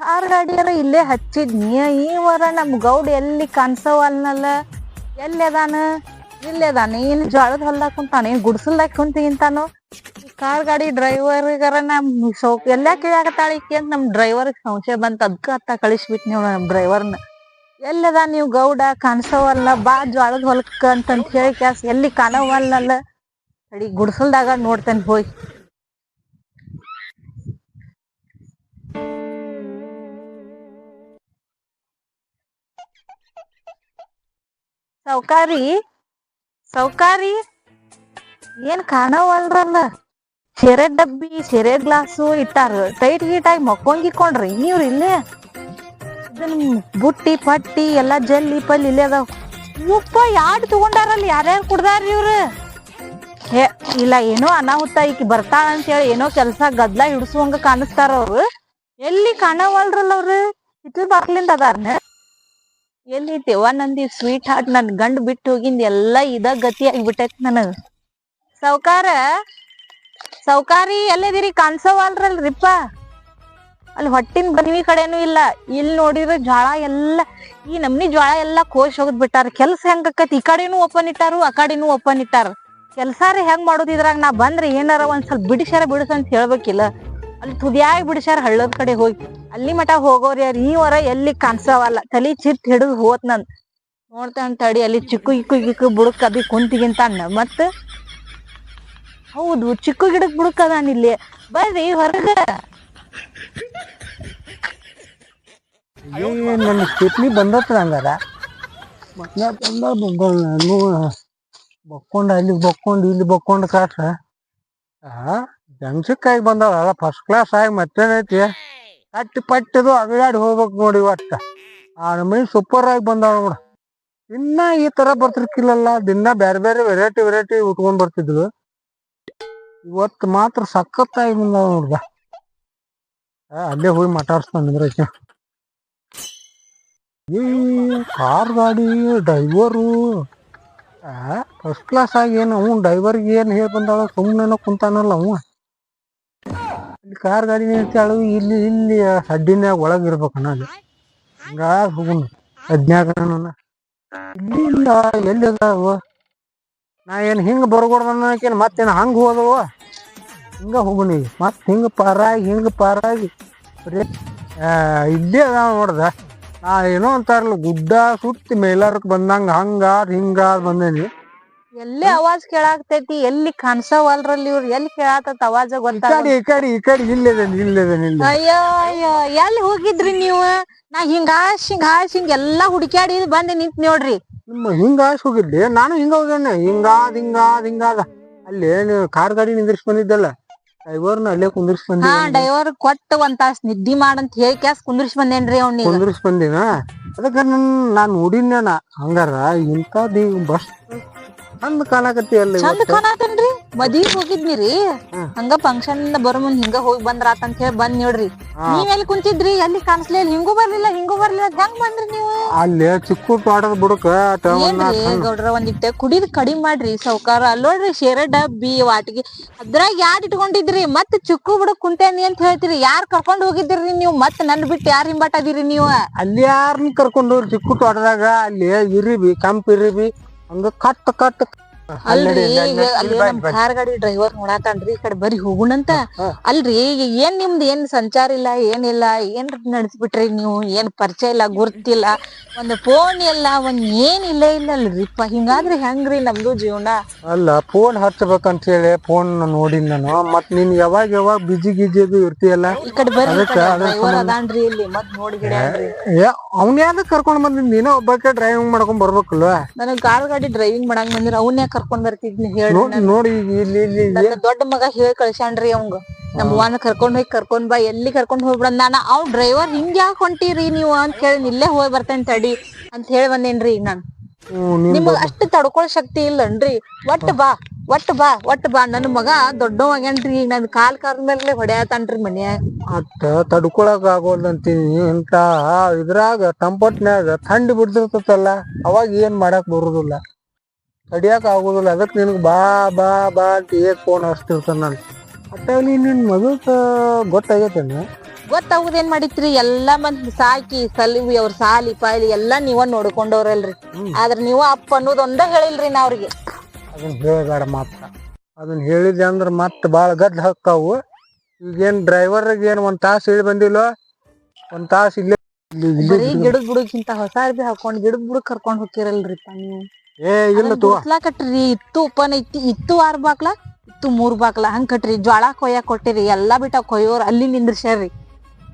Car ಗಾಡಿಯರ ಇಲ್ಲೇ ಹಚ್ಚಿದ್ನಿ ಈ ವರ ನಮ್ ಗೌಡ್ ಎಲ್ಲಿ ಕಾಣಿಸವಲ್ನಲ್ಲ? ಎಲ್ಲಿ ಅದಾನ? ಇಲ್ಲಿ ಅದಾನ? ಏನ್ ಜ್ವಾಳದ ಹೊಲ್ದಾಗ ಕುಂತಾನ? ಏನ್ ಗುಡ್ಸಲ್ದಾಗ ಕುಂತಿಗಿಂತಾನು ಕಾರ್ ಗಾಡಿ ಡ್ರೈವರ್ಗರ ನಮ್ ಸೌ ಎಲ್ಲಾ ಕೇಳಾಕತ್ತಾಳ ಅಂತ ನಮ್ ಡ್ರೈವರ್ ಸಂಶಯ ಬಂತ. ಅದ್ಕ ಅತ್ತ ಕಳಿಸ್ಬಿಟ್ ನೀವು ನಮ್ ಡ್ರೈವರ್ನ. ಎಲ್ಲದ ನೀವು ಗೌಡ? ಕಾಣಿಸವಲ್ಲ ಬಾ ಜ್ವಾಳದ ಹೊಲಕ್ಕ ಅಂತಂತ ಹೇಳಿ ಕ್ಯಾಸ್ ಎಲ್ಲಿ ಕಾಣವಲ್ಲಲ್ಲ ಅಡಿ ಗುಡ್ಸಲ್ದಾಗ ನೋಡ್ತೇನೆ ಹೋಯ್. ಸೌಕಾರಿ ಸೌಕಾರಿ, ಏನ್ ಕಾಣವಲ್ರಲ್ಲ. ಸೆರೆ ಡಬ್ಬಿ, ಸೆರೆ ಗ್ಲಾಸು ಇಟ್ಟಾರ, ಟೈಟ್ ಗೀಟಾಗಿ ಮಕ್ಕೊಂಗಿಕೊಂಡ್ರಿ, ನೀವ್ರಿ ಇಲ್ಲೇ. ಇದನ್ ಬುಟ್ಟಿ, ಪಟ್ಟಿ, ಎಲ್ಲಾ ಜಲ್ಲಿ ಪಲ್ಲಿ ಇಲ್ಲೇ ಅದಾವ. ಉಪ್ಪ, ಯಾಡ್ ತಗೊಂಡಾರಲ್ಲ, ಯಾರ್ಯಾರು ಕುಡ್ದಾರ್ರಿ ಇವ್ರು? ಹೇ, ಇಲ್ಲ, ಏನೋ ಅನಾಹುತ ಈಕಿ ಬರ್ತಾಳ ಅಂತೇಳಿ ಏನೋ ಕೆಲಸ ಗದ್ಲ ಹಿಡ್ಸುವಂಗ ಕಾಣಿಸ್ತಾರ ಅವ್ರು. ಎಲ್ಲಿ ಕಾಣವಲ್ರಲ್ಲ ಅವ್ರು? ಹಿತ್ಲ ಬಾಕ್ಲಿಂದ ಅದಾರ್ನ? ಎಲ್ಲಿ ತೆವ್ವ ನಂದಿ ಸ್ವೀಟ್ ಹಾರ್ಟ್ ನನ್ ಗಂಡ್ ಬಿಟ್ಟು ಹೋಗಿಂದ ಎಲ್ಲಾ ಇದ ಗತಿ ಆಗ್ಬಿಟ್ಟೈತ್ ನನಗ. ಸೌಕಾರ ಸೌಕಾರಿ ಎಲ್ಲದಿರಿ ಕಾಣಿಸವಲ್ರಲ್ರಿಪ್ಪ? ಅಲ್ಲಿ ಹೊಟ್ಟಿನ ಬನಿವಿ ಕಡೆನೂ ಇಲ್ಲ. ಇಲ್ಲಿ ನೋಡಿದ್ರೆ ಜ್ವಾಳ ಎಲ್ಲ, ಈ ನಮ್ನಿ ಜ್ವಾಳ ಎಲ್ಲಾ ಕೋಶ್ ಹೋಗದ್ ಬಿಟ್ಟಾರ ಕೆಲ್ಸ ಹೆಂಗ್ ಈ ಕಡೆನೂ ಓಪನ್ ಇಟ್ಟಾರು, ಆ ಕಡೆನೂ ಓಪನ್ ಇಟ್ಟಾರ. ಕೆಲ್ಸಾರಿ ಹೆಂಗ್ ಮಾಡೋದು ಇದ್ರಾಗ ನಾ ಬಂದ್ರೆ ಏನಾರ ಒಂದ್ ಸ್ವಲ್ಪ ಬಿಡಿಸ್ಯಾರ ಬಿಡಿಸ ಅಂತ ಹೇಳ್ಬೇಕಿಲ್ಲ. ಅಲ್ಲಿ ತುದಿಯಾಗಿ ಬಿಡಿಸ್ಯಾರ ಹಳ್ಳದ ಕಡೆ ಹೋಗಿ. ಅಲ್ಲಿ ಮಟ ಹೋಗೋರ್ ಯಾರು? ಈ ವರ ಎಲ್ಲಿ ಕಾಣಿಸವಲ್ಲ. ತಲಿ ಚಿಟ್ ಹಿಡಿದು ಹೋತ್ ನನ್ ನೋಡ್ತಾನ ತಡಿ ಅಲ್ಲಿ ಚಿಕ್ಕು ಇಕ್ಕು ಇಕ್ಕು ಬುಡಕ್ ಅದಿ ಕುಂತಿಗಿಂತ ಮತ್ತ ಹೌದು, ಚಿಕ್ಕು ಗಿಡಕ್ ಬುಡಕ್ ಇಲ್ಲಿ. ಬರ್ರಿ ಹೊರಗ. ಏನ್ ನನ್ನ ಚಿಟ್ನಿ ಬಂದತ್ರ ಹಂಗಾರ? ಬಂದ ಬಕ್ಕೊಂಡು, ಅಲ್ಲಿ ಬಕ್ಕೊಂಡು, ಇಲ್ಲಿ ಬಕ್ಕೊಂಡು ಕಾಟ್ರ ಆ, ಜಂಕ್ಷಕ್ಕಾಗಿ ಬಂದಾಳ ಫಸ್ಟ್ ಕ್ಲಾಸ್ ಆಗಿ ಮತ್ತೇನೈತಿ ಕಟ್ಟಿ ಪಟ್ಟಿದು ಅಗಡಾಡಿ ಹೋಗ್ಬೇಕು ನೋಡಿ ಒಟ್ಟ ಆ ನಮ್ಮನೆ ಸೂಪರ್ ಆಗಿ ಬಂದಾಳ ನೋಡ. ಇನ್ನ ಈ ತರ ಬರ್ತಿರ್ಕಿಲ್ಲಲ್ಲ, ದಿನ ಬೇರೆ ಬೇರೆ ವೆರೈಟಿ ವೆರೈಟಿ ಉಟ್ಕೊಂಡ್ ಬರ್ತಿದ್ಳು ಇವತ್ತು ಮಾತ್ರ ಸಖತ್ತಾಗಿ ಬಂದಾಳ ನೋಡ್ದ. ಅಲ್ಲೇ ಹೋಗಿ ಮಾತಾಡ್ಸ್ತಾನಿದ್ರೆ. ಈ ಕಾರ್ ಗಾಡಿ ಡ್ರೈವರು ಫಸ್ಟ್ ಕ್ಲಾಸ್ ಆಗಿ ಏನು ಅವ್ನು ಡ್ರೈವರ್ಗೆ ಏನು ಹೇಳಿ ಬಂದಾಳ ಸುಮ್ಮನೆ ಕುಂತಾನಲ್ಲ ಅವ ಇಲ್ಲಿ ಕಾರ್ ಗಾಡಿ ನಿಲ್ತಾಳು ಇಲ್ಲಿ ಇಲ್ಲಿ ಹಡ್ಡಿನ್ಯಾಗ ಒಳಗೆ ಇರ್ಬೇಕಣ್ಣ ಅಲ್ಲಿ ಹಂಗಾಗಿ ಹೋಗುನು ಇಲ್ಲಿ, ಇಲ್ಲ ಎಲ್ಲಿ ಅದಾವ ನಾ ಏನು ಹಿಂಗೆ ಬರ್ಕೊಡ್ದನ್ನಕೇನು ಮತ್ತೇನು ಹಂಗೆ ಹೋದವ? ಹಿಂಗ ಹೋಗುನಿ ಮತ್ತೆ ಹಿಂಗೆ ಪಾರಾಗಿ ಹಿಂಗೆ ಪಾರಾಗಿ. ಇಲ್ಲೇ ಅದಾವ ನೋಡ್ದ. ನಾ ಏನೋ ಅಂತಾರಲ್ಲ ಗುಡ್ಡ ಸುತ್ತಿ ಮೇಲಾರಕ್ ಬಂದಂಗ ಹಂಗಾದ್ ಹಿಂಗಾದ್ ಬಂದೇನಿ. ಎಲ್ಲಿ ಅವಾಜ್ ಕೇಳಾಕ್ತೈತಿ ಎಲ್ಲಿ ಕಾಣಿಸವಲ್ರಲ್ಲಿ ಇವ್ರು ಎಲ್ಲಿ ಕೇಳಾತ ಅವಾಜ ಈ ಗೊತ್ತಾಗ ಕಡೆ ಈ ಕಡೆ ಈ ಕಡೆ ಇಲ್ಲದೇನಿ ಇಲ್ಲದೇನಿ ಇಲ್ಲ ಅಯ್ಯೋ ಅಯ್ಯೋ ಎಲ್ಲಿ ಹೋಗಿದ್ರಿ ನೀವು? ನಾ ಹಿಂಗ ಹಿಂಗಾಶ್ ಹಿಂಗ ಎಲ್ಲಾ ಹುಡುಕ್ಯಾಡಿ ಬಂದೆ ನಿಂತ್ ನೋಡ್ರಿ. ನಿಮ್ಮ ಹಿಂಗ ಆಶ್ ಹೋಗಿದ್ದೆ ನಾನು ಹಿಂಗ ಹೋಗ್ಯಾನೆ ಹಿಂಗಾದ್ ಹಿಂಗಾದ್ ಹಿಂಗಾದ ಅಲ್ಲಿ ಕಾರ್ ಗಾಡಿ ನಿಂದ್ರಿಸಿ ಬಂದಿದ್ದಲ್ಲ ಡ್ರೈವರ್ನ ಅಲ್ಲೇ ಕುಂದ್ರಿಸಿ ಹಾ ಬಂದಿ ಡ್ರೈವರ್ ಕೊಟ್ಟ ಒಂದ್ ತಾಸ್ ನಿದ್ದಿ ಮಾಡಂತ ಹೇಳಿ ಕ್ಯಾಸ್ ಕುಂದ್ರಿಸ್ ಬಂದೇನ್ರಿ ಅವ್ನಿ ಕುಂದ್ರಿಸ್ ಬಂದಿನ? ಅದಕ್ಕ ನನ್ ನಾನ್ ನೋಡಿನ ಹಂಗಾರ ಇಂಥದ್ದು ಬಸ್ ಚಂದ ಕಾಣಕತ್ತಿ ಅಲ್ಲ ಚಂದ ಕಾಣತನ್ರಿ ಮದ್ವಿಗ್ ಹೋಗಿದ್ನಿರಿ. ಹಂಗ ಫಂಕ್ಷನ್ ಇಂದ ಬರೋ ಮುಂದ್ ಹಿಂಗ ಹೋಗಿ ಬಂದ್ರ ಅಂತ ಹೇಳಿ ಬಂದ್ ನೋಡ್ರಿ. ನೀವ್ ಎಲ್ಲಿ ಕುಂತಿದ್ರಿ? ಎಲ್ಲಿ ಕಾಣಿಸ್ಲೇ ಇಲ್ಲ. ಹಿಂಗೂ ಬರ್ಲಿಲ್ಲ ಹಿಂಗೂ ಬರ್ಲಿಲ್ಲ. ಹೆಂಗ್ ಬಂದ್ರಿ ನೀವು? ಅಲ್ಲಿ ಚಿಕ್ಕ ಪಾಡದ ಬುಡಕ ಏನ್ರಿ ಗೌಡ್ರ ಒಂದಿಟ್ಟ ಕುಡಿದ್ ಕಡಿಮೆ ಮಾಡ್ರಿ ಸಾವ್ಕಾರ. ಅಲ್ಲೋಡ್ರಿ ಶೇರ ಡಬ್ಬಿ ವಾಟಿಗೆ. ಅದ್ರಾಗ ಯಾರ್ ಇಟ್ಕೊಂಡಿದ್ರಿ? ಮತ್ ಚುಕ್ಕು ಬಿಡಕ್ ಕುಂತೇನಿ ಅಂತ ಹೇಳ್ತೀರಿ. ಯಾರ್ ಕರ್ಕೊಂಡ್ ಹೋಗಿದ್ರಿ ನೀವು? ಮತ್ ನನ್ ಬಿಟ್ಟು ಯಾರ್ ಹಿಂಬಾಟ್ ಅದೀರಿ ನೀವು? ಅಲ್ಲಿ ಯಾರನ್ನ ಕರ್ಕೊಂಡು ಚಿಕ್ಕ ತೋಟದಾಗ? ಅಲ್ಲಿ ಇರಿಬಿ ಕಂಪ್ ಇರಿಬಿ ಹಂಗ ಕಟ್ ಕಟ್ ಅಲ್ರಿ ಈಗ ಅಲ್ಲಿ ನಮ್ ಕಾರ್ ಗಾಡಿ ಡ್ರೈವರ್ ನೋಡಾತಾನ್ರಿ ಈ ಕಡೆ ಬರೀ ಹೋಗುಣಂತ. ಅಲ್ರಿ ಈಗ ಏನ್ ನಿಮ್ದ್ ಏನ್ ಸಂಚಾರ ಇಲ್ಲ ಏನಿಲ್ಲ ಏನ್ ನಡೆಸ್ಬಿಟ್ರಿ ನೀವು ಏನ್ ಪರಿಚಯ ಇಲ್ಲ ಗುರ್ತಿಲ್ಲ. ಒಂದ್ ಫೋನ್ ಇಲ್ಲ ಒಂದ್ ಏನ್ ಇಲ್ಲ ಇಲ್ಲ ಅಲ್ರಿಪ್ಪ ಹಿಂಗಾದ್ರೆ ಹೆಂಗ್ರಿ ನಮ್ದು ಜೀವನ? ಅಲ್ಲ ಫೋನ್ ಹಚ್ಚಬೇಕಂತ ಹೇಳಿ ಫೋನ್ ನೋಡಿ ನಾನು. ಮತ್ ನೀನ್ ಯಾವಾಗ ಯಾವಾಗ ಬಿಜಿ ಗಿಜಿ ಅದು ಇರ್ತೀಯಲ್ಲ? ಈ ಕಡೆ ಬರ್ರಿ ಡ್ರೈವರ್ ಅದಾನ್ರಿ ಇಲ್ಲಿ ಮತ್ ನೋಡಿ ಅವ್ನ ಯಾವ್ದು ಕರ್ಕೊಂಡ್ ಬಂದ್ ನೀನ ಒಬ್ಬಕ್ಕೆ ಡ್ರೈವಿಂಗ್ ಮಾಡ್ಕೊಂಡ್ ಬರ್ಬೇಕಲ್ವ? ನನಗ್ ಕಾರ್ ಗಾಡಿ ಡ್ರೈವಿಂಗ್ ಮಾಡಂಗ್ ಬಂದಿರ ಅವನ್ನೇ ಕರ್ಕೊಂಡ್ ಬರ್ತಿದ್ನಿ ಹೇಳಿ ನೋಡಿ ಇಲ್ಲಿ ಇಲ್ಲಿ ದೊಡ್ಡ ಮಗ ಹೇಳಿ ಕಳ್ಸ್ಯಾನ್ರಿ ಅವಂಗ. ನಮ್ ಅವ್ವನ ಕರ್ಕೊಂಡ್ ಹೋಗಿ ಕರ್ಕೊಂಡ್ ಬಾ ಎಲ್ಲಿ ಕರ್ಕೊಂಡ್ ಹೋಗ್ಬಿಡ ನಾನ ಅವ್ ಡ್ರೈವರ್ ಹಿಂಗ್ ಯಾಕೆ ಹೊಂಟಿರಿ ನೀವು? ಅಂತ ಹೇಳಿ ಇಲ್ಲೇ ಹೋಗಿ ಬರ್ತೇನೆ ತಡಿ ಅಂತ ಹೇಳಿ ಬಂದೇನ್ರಿ ಈಗ ನಾನ್ ನೀನ್ ನಿಮಗ್ ಅಷ್ಟ್ ತಡ್ಕೊಳ್ ಶಕ್ತಿ ಇಲ್ಲನ್ರಿ. ಒಟ್ಟ ಬಾ ಒಟ್ಟ ಬಾ ಒಟ್ಟ ಬಾ. ನನ್ ಮಗ ದೊಡ್ಡವಾಗ್ಯಾನ್ರಿ ಈಗ ನನ್ ಕಾಲ್ ಕಾರ್ ಮೇಲೆ ಹೊಡ್ಯಾತಾನ್ರಿ ಮನ್ಯಾಗ ಅಟ್ಟ ತಡ್ಕೊಳಕ್ ಆಗೋಲ್ದಂತೀನಿ. ಇಂತ ಇದ್ರಾಗ ತಂಪಟ್ನ್ಯಾಗ ಥಂಡಿ ಬಿಡ್ತಿರ್ತತಲ್ಲ ಅವಾಗ ಏನ್ ಮಾಡಕ್ ಬರುದಿಲ್ಲ. ತಡಿಯಾಕ ಆಗುದಿಲ್ಲ ಅದಕ್ಕೆ ನಿನಗೆ ಬಾ ಬಾ ಬಾ ಅಂತ ಏಕ್ ಫೋನ್ ಹಚ್ತಿರ್ತಾನೆ ನಾನು. ಅಟ್ಟಾಗ ನೀನು ನಿನ್ನ ಮಗಕ್ಕೆ ಗೊತ್ತಾಗೈತೇನ? ಗೊತ್ತಾಗುದೇನ್ ಮಾಡಿತ್ರಿ? ಎಲ್ಲಾ ಮಂದಿ ಸಾಕಿ ಸಲಿವಿ ಅವ್ರ ಸಾಲಿ ಪಾಲಿ ಎಲ್ಲಾ ನೀವ ನೋಡ್ಕೊಂಡವ್ರಲ್ರಿ. ಆದ್ರೆ ನೀವ ಅಪ್ಪ ಅನ್ನೋದ್ ಒಂದ ಹೇಳಿಲ್ರಿ ನಾ ಅವ್ರಿಗೆ ಅದನ್ನ ಹೇಳಬೇಡ ಮಾತ್ರ. ಅದನ್ನ ಹೇಳಿದೆ ಅಂದ್ರೆ ಮತ್ತೆ ಬಾಳ ಗದ್ದ ಹಕ್ಕಾವು ಈಗೇನ್ ಡ್ರೈವರ್ಗೆ ಏನ್ ಒಂದ್ ತಾಸು ಹೇಳಿ ಬಂದಿಲ್ಲ? ಒಂದ್ ತಾಸು ಇಲ್ಲಿ ಬರೀ ಗಿಡದ್ ಬುಡಕ್ಕಿಂತ ಹೊಸ ಅರ್ಬಿ ಹಾಕೊಂಡ್ ಗಿಡದ್ ಬುಡಕ್ ಕರ್ಕೊಂಡ್ ಹೋಗಿರಲ್ರಿಪ್ಪ ನೀವು ಏ ಇಲ್ಲ ತೋ ಕಟ್ರಿ. ಇತ್ತು ಉಪ್ಪನ ಇತ್ತು ಇತ್ತು ಆರ್ ಬಾಕ್ಲ ಇತ್ತು ಮೂರ್ ಬಾಕ್ಲಾ. ಹಂಗ್ ಕಟ್ರಿ. ಜ್ವಾಳ ಕೊಯ್ಯಾಕ್ ಕೊಟ್ಟಿರಿ. ಎಲ್ಲಾ ಬಿಟ್ಟ ಕೊಯ್ಯೋರ್ ಅಲ್ಲಿ ನಿಂದ್ರಸ್ಯಾರ್ರಿ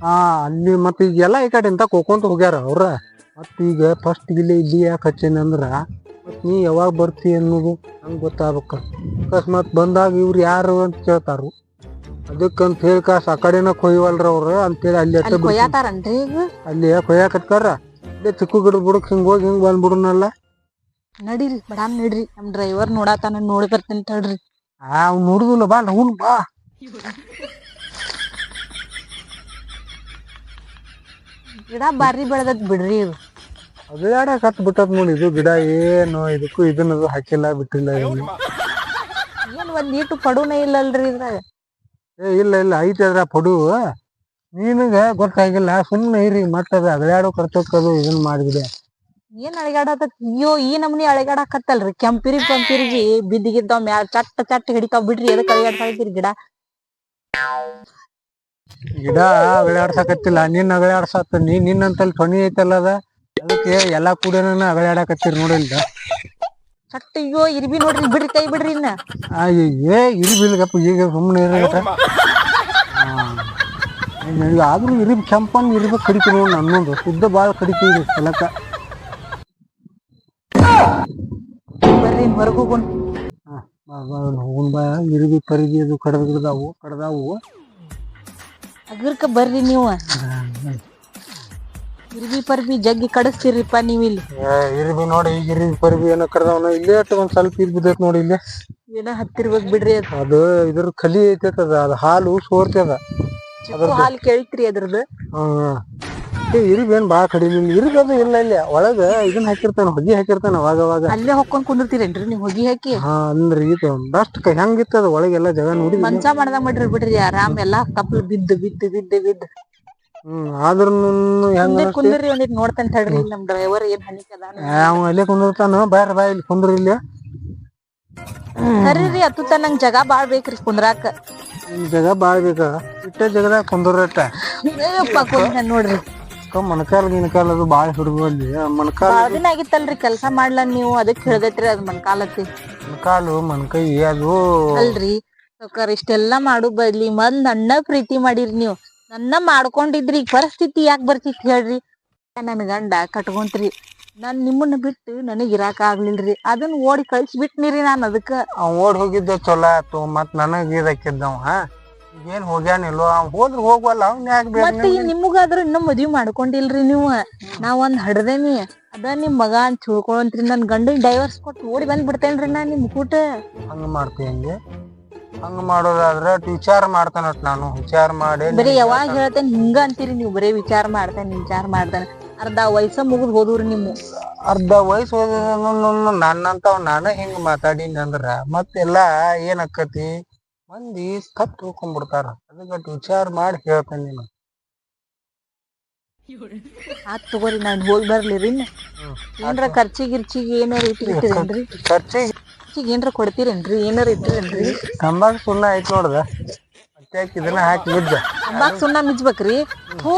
ಹಾ ಅಲ್ಲಿ ಮತ್ತೆ ಈಗೆಲ್ಲ ಈ ಕಡೆ ಇಂತ ಕೋಕೊಂತ ಹೋಗ್ಯಾರ ಅವ್ರ. ಮತ್ ಈಗ ಫಸ್ಟ್ ಇಲ್ಲಿ ಇಲ್ಲಿ ಯಾಕೆ ಹಚ್ಚೇನಿ ಅಂದ್ರ ಮತ್ ನೀ ಯಾವಾಗ ಬರ್ತಿ ಅನ್ನೋದು ಹಂಗ್ ಗೊತ್ತಾಗ್ಬೇಕ. ಅಕಸ್ಮಾತ್ ಬಂದಾಗ ಇವ್ರು ಯಾರು ಅಂತ ಕೇಳ್ತಾರು. ಅದಕ್ಕಂತ ಹೇಳಿ ಕಾಸ್ ಆ ಕಡೆನ ಕೊಯ್ವಲ್ರ ಅವ್ರ ಅಂತೇಳಿ ಅಲ್ಲಿ ಅಲ್ಲಿ ಕೊಯ್ಯಾತಾರನ್ರಿ ಈಗ? ಅಲ್ಲಿ ಇಲ್ಲೇ ಚಿಕ್ಕು ಗಿಡ ಬುಡಕ್ ಹಿಂಗ್ ಹೋಗಿ ಹಿಂಗ್ ಬಂದ್ಬಿಡುನಲ್ಲ. ನಡೀರಿ ಬಡಾಮ್ ನಡ್ರಿ. ನಮ್ ಡ್ರೈವರ್ ನೋಡಾತಾನ ನೋಡಿ ಬರ್ತೇನೆ ತಡ್ರಿ. ಆ ಅವ್ನು ನೋಡುದಿಲ್ಲ ಬಾ ಅವ್ನು ಬಾ. ಗಿಡ ಬಾರಿ ಬೆಳೆದದ್ ಬಿಡ್ರಿ ಇದು ಅದ್ಯಾಡ ಕತ್ ಬಿಟ್ಟದ್ ನೋಡಿ ಇದು ಗಿಡ ಏನು ಇದಕ್ಕೂ ಇದನ್ನದು ಹಾಕಿಲ್ಲ ಬಿಟ್ಟಿಲ್ಲ ಏನು. ಏನ್ ಒಂದ್ ಈಟು ಪಡುನೇ ಇಲ್ಲಲ್ರಿ ಇದ್ರಾಗ. ಏ ಇಲ್ಲ ಇಲ್ಲ ಐತಿ ಅದ್ರ ಪಡು. ನಿನಗ ಗೊತ್ತಾಗಿಲ್ಲ ಸುಮ್ಮನೆ ಇರಿ ಮತ್ತದ ಅಗಡ್ಯಾಡೋ ಕರ್ತಕ್ಕದು ಇದನ್ನ ಮಾಡಿದೆ ಏನ್ ಅಳಗಾಡತ್ತ ಅಯ್ಯೋ ಈ ನಮ್ನಿ ಅಳಗಾಡಕತ್ತಲ್ರಿ. ಕೆಂಪಿರಿ ಪಂಪಿರಿಗೆ ಬಿದ್ದಿಗಿದ್ದಾವ್ ಮ್ಯಾಲ ಚಟ್ಟ ಚಟ್ಟ ಹಿಡಿತಾವ್ ಬಿಡ್ರಿ. ಎದಕ್ ಅಳಗಾಡ್ಸಾಕತ್ತೀರಿ ಗಿಡ? ಗಿಡ ಅಗಡ್ಯಾಡ್ಸಕತ್ತಿಲ್ಲ ನಿನ್ನ ಅಗಡ್ಯಾಡ್ಸತ್ತ ನೀ ನಿನ್ನಂತಲ್ಲಿ ತೊನಿ ಐತಲ್ಲ ಅದ? ಅದಕ್ಕೆ ಎಲ್ಲಾ ಕೂಡನ ಅಗಡ್ಯಾಡಕತ್ತೀರಿ ನೋಡಿಲ್ಲ ಚಟ್ಟ ಅಯ್ಯೋ ಇರ್ಬಿ ನೋಡ್ರಿ. ಬಿಡ್ರಿ ಕೈ ಬಿಡ್ರಿ ಇನ್ನ. ಆ ಏ ಇರಿ ಬಿಲ್ಗಪ್ಪ ಈಗ ಸುಮ್ಮನೆ ಇರಗಟ ಆದ್ರೂ ಇರಿ ಕೆಂಪನ್ ಇರ್ಬೇಕು ಕಡಿಕೆ ನೋಡಿ ನನ್ನೊಂದು. ಶುದ್ಧ ಭಾಳ ಕಡಿಕೆ ಇದೆ ಹೋಗೋಣ. ಹೋಗುನ್ ಬಾ ಇರಿಬಿ ಪರಿಗಿ ಅದು ಕಡದಾವು ಕಡದಾವು. ಅಗರ್ಕ ಬರ್ರಿ ನೀವು. ಇರ್ಬಿ ಪರ್ಬಿ ಜಗ್ಗಿ ಕಡಸ್ತೀರಿಪ್ಪ ನೀವು ಇಲ್ಲಿ ಇರಿಬಿ ನೋಡಿ ಈಗ ಇರಿಬಿ ಪರಿಬಿ ಏನೋ ಕಡದಾವನ. ಇಲ್ಲೇ ಅಟ್ ಒಂದ್ ಸ್ವಲ್ಪ ಬಿದ್ದೈತ್ ನೋಡಿ ಇಲ್ಲೇ. ಏನೋ ಹತ್ತಿರ್ಬೇಕ್ ಬಿಡ್ರಿ ಅದ್. ಅದು ಇದ್ರ ಕಲಿ ಐತೈತ್ ಅದ ಹಾಲು ಸೋರ್ತದ ಹಾಲು ಕೇಳ್ತೀರಿ ಕೇಳ್ತ್ರಿ ಅದ್ರದ್ದು. ಹ್ಮ್. ಏ ಏನ್ ಭಾಳ ಕಡಿಮೆ. ಅದು ಇಲ್ಲ ಇಲ್ಲಿ. ಒಳಗ ಇದನ್ನ ಹಾಕಿರ್ತಾನ ಹೊಗಿ ಹಾಕಿರ್ತಾನ ಅವಾಗ ಅವಾಗ. ಅಲ್ಲೇ ಹೊಕ್ಕೊಂಡ್ ಕುಂದಿರ್ತೀರೇನ್ರಿ ನೀವು ಹೊಗಿ ಹಾಕಿ? ಹಾ ಅಂದ್ರಿ ಇದು ಬೆಸ್ಟ್ ಹೆಂಗಿತ್ತದ ಒಳಗೆಲ್ಲ ಜಗ ನೋಡಿ ಮಂಚ ಮಾಡ್ದಂಗ ಮಾಡಿರ್ ಬಿಡ್ರಿ ಆರಾಮ್ ಎಲ್ಲಾ ಕಪ್ಲ್ ಬಿದ್ದು ಬಿದ್ದು ಬಿದ್ದು ಬಿದ್ದು. ಹ್ಮ್ ಆದ್ರೂನು ಹೆಂಗ ಮುಂದೆ ಕುಂದ್ರಿ ಒಂದಿಟ್ ನೋಡ್ತಾನೆ ತಡ್ರಿ ನಮ್ ಡ್ರೈವರ್ ಏನ್ ಹನಿಕದಾನ ಅವ ಅಲ್ಲೇ ಕುಂದಿರ್ತಾನ ಬಾರ ಬಾ ಇಲ್ಲಿ ಕುಂದ್ರ ಇಲ್ಲಿ. ಸರಿ ರೀ ಅತ್ತು ನಂಗ್ ಜಗ ಬಾಳ್ ಬೇಕ್ರಿ ಕುಂದ್ರಾಕ. ಜಾಗ ಬಾಳ್ ಬೇಕ. ಇಟ್ಟ ಜಾಗದಾಗ ಕುಂದ್ರಟ್ಟ ಏಯಪ್ಪ ಮಣಕಾಲ್ ಗಿಣಕಾಲ್ ಅದು ಬಾಳ ಹಿಡಿದು ಮೊಣಕಾಲ್ ಬಾಳ ದಿನ ಆಗಿತ್ತಲ್ರಿ ಕೆಲ್ಸ ಮಾಡ್ಲ ನೀವು ಅದಕ್ ಹೇಳ್ದೈತ್ರಿ ಅದ್ ಮನ್ಕಾಲತ್ತಿ ಮೊಣಕಾಲು ಮೊಣಕೈ ಅದು ಅಲ್ರಿ ಸೌಕರ್ ಇಷ್ಟೆಲ್ಲಾ ಮಾಡು ಬದ್ಲಿ ಮೊದ್ಲ್ ನನ್ನ ಪ್ರೀತಿ ಮಾಡಿರಿ ನೀವು. ನನ್ನ ಮಾಡ್ಕೊಂಡಿದ್ರಿ ಈಗ ಪರಿಸ್ಥಿತಿ ಯಾಕ್ ಬರ್ತಿತ್ತು ಹೇಳ್ರಿ? ನನ್ನ ಗಂಡ ಕಟ್ಕೊಂತ್ರಿ ನಾನ್ ನಿಮ್ಮನ್ನ ಬಿಟ್ಟು ನನಗ್ ಇರಾಕ ಆಗ್ಲಿಲ್ರಿ. ಅದನ್ನ ಓಡಿ ಕಳ್ಸಿ ಬಿಟ್ನಿರಿ ನಾನ್ ಅದಕ್ಕ. ಅವ್ ಓಡ್ ಹೋಗಿದ್ದ ಚಲೋ ಆತು ಮತ್ ನನಗ್ ಇದಾಕಿದ್ದವ ಏನ್ ಹೋಗ್ಯಾನಿಲ್ಲೋ? ಅವ್ ಹೋದ್ರ ಹೋಗ್ವಲ್ಲ ಅವ್ನ ಯಾಕೆ ಮತ್ತೆ ನಿಮಗಾದ್ರೂ ಇನ್ನೂ ಮದ್ವಿ ಮಾಡ್ಕೊಂಡಿಲ್ರಿ ನೀವು? ನಾ ಒಂದ್ ಹಡ್ದೇನಿ. ಅದ ನಿಮ್ ಮಗ ಅಂತ ತಿಳ್ಕೊಂತ್ರಿ ನನ್ ಗಂಡನ್ ಡೈವರ್ಸ್ ಕೊಟ್ಟು ಓಡಿ ಬಂದ್ ಬಿಡ್ತೇನ್ರಿ ನಾ ನಿಮ್ ಕೂಟ. ಹಂಗ ಮಾಡ್ತೀನಿ ಹಂಗ? ಮಾಡೋದಾದ್ರ ವಿಚಾರ ಮಾಡ್ತಾನ ನಾನು. ವಿಚಾರ ಮಾಡಿ ಬರೀ ಯಾವಾಗ ಹೇಳ್ತೇನೆ. ಹಿಂಗ ಅಂತೀರಿ ನೀವು. ಬರೀ ವಿಚಾರ ಮಾಡ್ತೇನೆ ವಿಚಾರ ಮಾಡ್ತೇನೆ. ಅರ್ಧ ವಯಸ್ಸ ಮುಗಿದ್ ಹೋದ್ರಿ ನಿಮ್ಮ ಅರ್ಧ ವಯಸ್ಸು ನನ್ನಂತವ್ ನಾನು ಹಿಂಗ ಮಾತಾಡಿನಿ ಅಂದ್ರ ಮತ್ತೆಲ್ಲಾ ಏನ್ ಆಕ್ಕತಿ ಮಂದಿ ತಪ್ಪ ತಿಳ್ಕೊಂಡ್ಬಿಡ್ತಾರ. ಅದಕ್ಕೆ ವಿಚಾರ ಮಾಡಿ ಹೇಳ್ತೇನೆ ನೀನು ಆತ್ ತಗೋರಿ ನಾನ್ ಹೋಗಿ ಬರ್ಲಿರಿ ರೀ ಏನ್ರ ಖರ್ಚಿ ಗಿರ್ಚಿಗೆ ಏನಾರ ಇಟ್ಟಿರ್ತೇನ್ರಿ ಖರ್ಚಿಗೆ ಖರ್ಚಿಗೆ ಏನ್ರ ಕೊಡ್ತೀರೇನ್ರಿ? ಏನಾರ ಇಟ್ಟಿರೇನ್ರಿ? ತಂಬಾಕ್ ಸುಣ್ಣ ಐತ್ ನೋಡ್ದ. ಮತ್ತೆ ಇದನ್ನ ಹಾಕಿ ಬಿದ್ದ ತಂಬಾಕ್ ಸುಣ್ಣ ಮಿಜ್ಬೇಕ್ರಿ. ಹೂ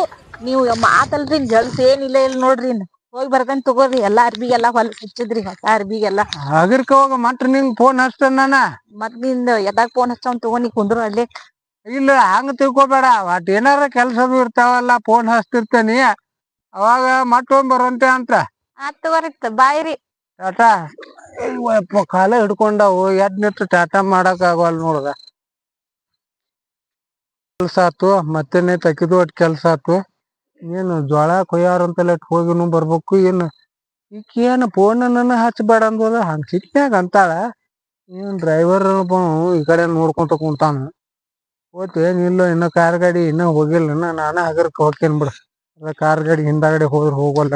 ನೀವು ಮಾತಲ್ರಿ ಜಲ್ಸ್ ಏನಿಲ್ಲ ಇಲ್ಲಿ ನೋಡ್ರಿ ಇನ್ನ. ಹೋಗಿ ಬರ್ತಾನೆ ತಗೋರಿ. ಎಲ್ಲಾ ಅರ್ಬಿಗೆಲ್ಲಾ ಹೊಲ ಹಚ್ಚಿದ್ರಿ ಹೊಸ ಅರ್ಬಿಗೆಲ್ಲಾ. ಅದಕ್ಕೆ ಹೋಗ ಮಟ್ಟ ನಿಂಗ್ ಫೋನ್ ಹಚ್ತೇನೆ ನಾನ? ಮತ್ನಿಂದ ಎದಾಗ ಫೋನ್ ಹಚ್ಚವ್ ತಗೊಂಡಿ ಕುಂದ್ರು ಅಲ್ಲಿ. ಇಲ್ಲ ಹಂಗ ತಿಳ್ಕೊಬೇಡ. ಒಟ್ ಏನಾರ ಕೆಲ್ಸದು ಇರ್ತಾವಲ್ಲ ಫೋನ್ ಹಚ್ತಿರ್ತೇನಿ. ಅವಾಗ ಮಟ್ಟೊಂದ್ ಬರಂತೆ ಅಂತ. ಆತ್ ತಗೋರಿ ಬಾಯ್ರಿ ಟಾಟಾ. ಯಪ್ಪ ಕಾಲ ಹಿಡ್ಕೊಂಡವು. ಎದ್ ನಿಂತು ಟಾಟಾ ಮಾಡಕ್ ಆಗವಲ್ ನೋಡ್ದ. ಕೆಲ್ಸ ಆತು ಮತ್ತೇನೆ ತಕ್ಕಿದು ಒಟ್ ಕೆಲ್ಸ ಆತು. ಏನು ಜ್ವಾಳ ಕೊಯ್ಯಾರ ಅಂತಲ್ಲ ಹೋಗಿನು ಬರ್ಬೇಕು, ಏನು? ಈಕಿ ಫೋನ್ ನನ್ನ ಹಚ್ಚಬೇಡ ಅಂದದ ಹಂಗ ಸಿಟ್ನ್ಯಾಗ ಅಂತಾಳ. ಏನ್ ಡ್ರೈವರ್ ಈ ಕಡೆ ನೋಡ್ಕೊಂತ ಕುಂತಾನ. ಹೋತ್ ಏನಿಲ್ಲ ಇನ್ನ ಕಾರ್ ಗಾಡಿ ಇನ್ನ ಹೋಗಿಲ್ಲ ನಾನು ನಾನ ಹಗರ್ಕ ಹೋಗ್ತೇನೆ ಬಿಡ. ಕಾರ್ ಗಾಡಿ ಹಿಂದಾಗಡೆ ಹೋದ್ರ ಹೋಗಲ್ಲ.